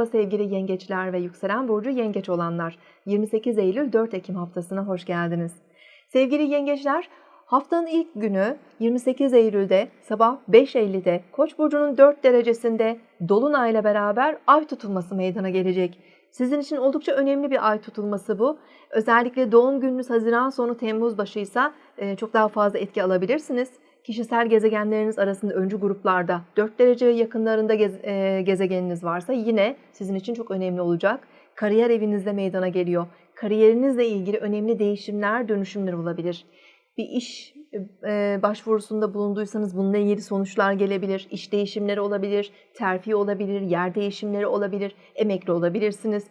Merhaba sevgili yengeçler ve yükselen burcu yengeç olanlar. 28 Eylül 4 Ekim haftasına hoş geldiniz. Sevgili yengeçler, haftanın ilk günü 28 Eylül'de sabah 5.50'de Koç burcunun 4 derecesinde dolunayla beraber ay tutulması meydana gelecek. Sizin için oldukça önemli bir ay tutulması bu. Özellikle doğum gününüz Haziran sonu Temmuz başıysa çok daha fazla etki alabilirsiniz. Kişisel gezegenleriniz arasında öncü gruplarda 4 derece yakınlarında gez- e, gezegeniniz varsa yine sizin için çok önemli olacak. Kariyer evinizde meydana geliyor. Kariyerinizle ilgili önemli değişimler, dönüşümler olabilir. Bir iş e, başvurusunda bulunduysanız bununla ilgili sonuçlar gelebilir. İş değişimleri olabilir, terfi olabilir, yer değişimleri olabilir, emekli olabilirsiniz.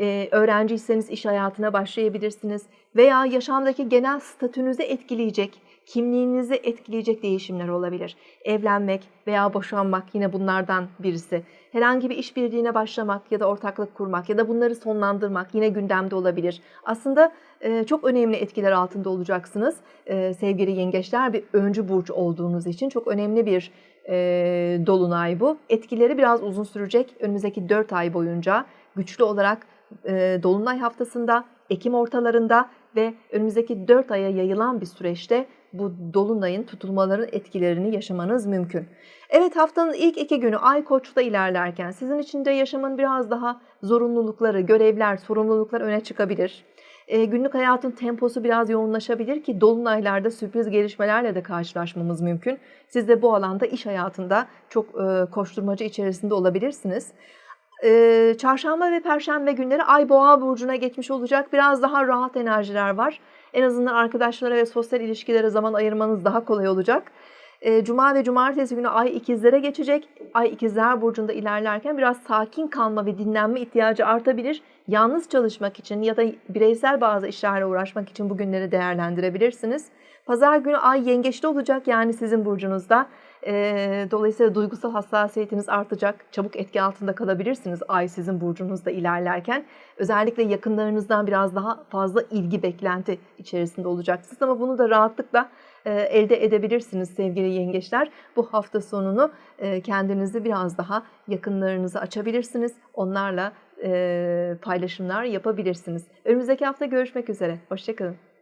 E, öğrenciyseniz iş hayatına başlayabilirsiniz. Veya yaşamdaki genel statünüzü etkileyecek, kimliğinizi etkileyecek değişimler olabilir. Evlenmek veya boşanmak yine bunlardan birisi. Herhangi bir işbirliğine başlamak ya da ortaklık kurmak ya da bunları sonlandırmak yine gündemde olabilir. Aslında e, çok önemli etkiler altında olacaksınız. E, sevgili yengeçler bir öncü burç olduğunuz için çok önemli bir e, dolunay bu. Etkileri biraz uzun sürecek. Önümüzdeki 4 ay boyunca güçlü olarak dolunay haftasında, Ekim ortalarında ve önümüzdeki 4 aya yayılan bir süreçte bu dolunayın tutulmaların etkilerini yaşamanız mümkün. Evet haftanın ilk iki günü Ay Koç'ta ilerlerken sizin için de yaşamın biraz daha zorunlulukları, görevler, sorumluluklar öne çıkabilir. E, günlük hayatın temposu biraz yoğunlaşabilir ki dolunaylarda sürpriz gelişmelerle de karşılaşmamız mümkün. Siz de bu alanda iş hayatında çok e, koşturmacı içerisinde olabilirsiniz. E, çarşamba ve perşembe günleri Ay Boğa burcuna geçmiş olacak. Biraz daha rahat enerjiler var. En azından arkadaşlara ve sosyal ilişkilere zaman ayırmanız daha kolay olacak. E, Cuma ve cumartesi günü Ay ikizlere geçecek. Ay ikizler burcunda ilerlerken biraz sakin kalma ve dinlenme ihtiyacı artabilir. Yalnız çalışmak için ya da bireysel bazı işlerle uğraşmak için bu günleri değerlendirebilirsiniz. Pazar günü Ay yengeçte olacak yani sizin burcunuzda. E, dolayısıyla duygusal hassasiyetiniz artacak. Çabuk etki altında kalabilirsiniz Ay sizin burcunuzda ilerlerken. Özellikle yakınlarınızdan biraz daha fazla ilgi beklenti içerisinde olacaksınız. Ama bunu da rahatlıkla elde edebilirsiniz sevgili yengeçler. Bu hafta sonunu e, kendinizi biraz daha yakınlarınızı açabilirsiniz. Onlarla e, paylaşımlar yapabilirsiniz. Önümüzdeki hafta görüşmek üzere. Hoşçakalın.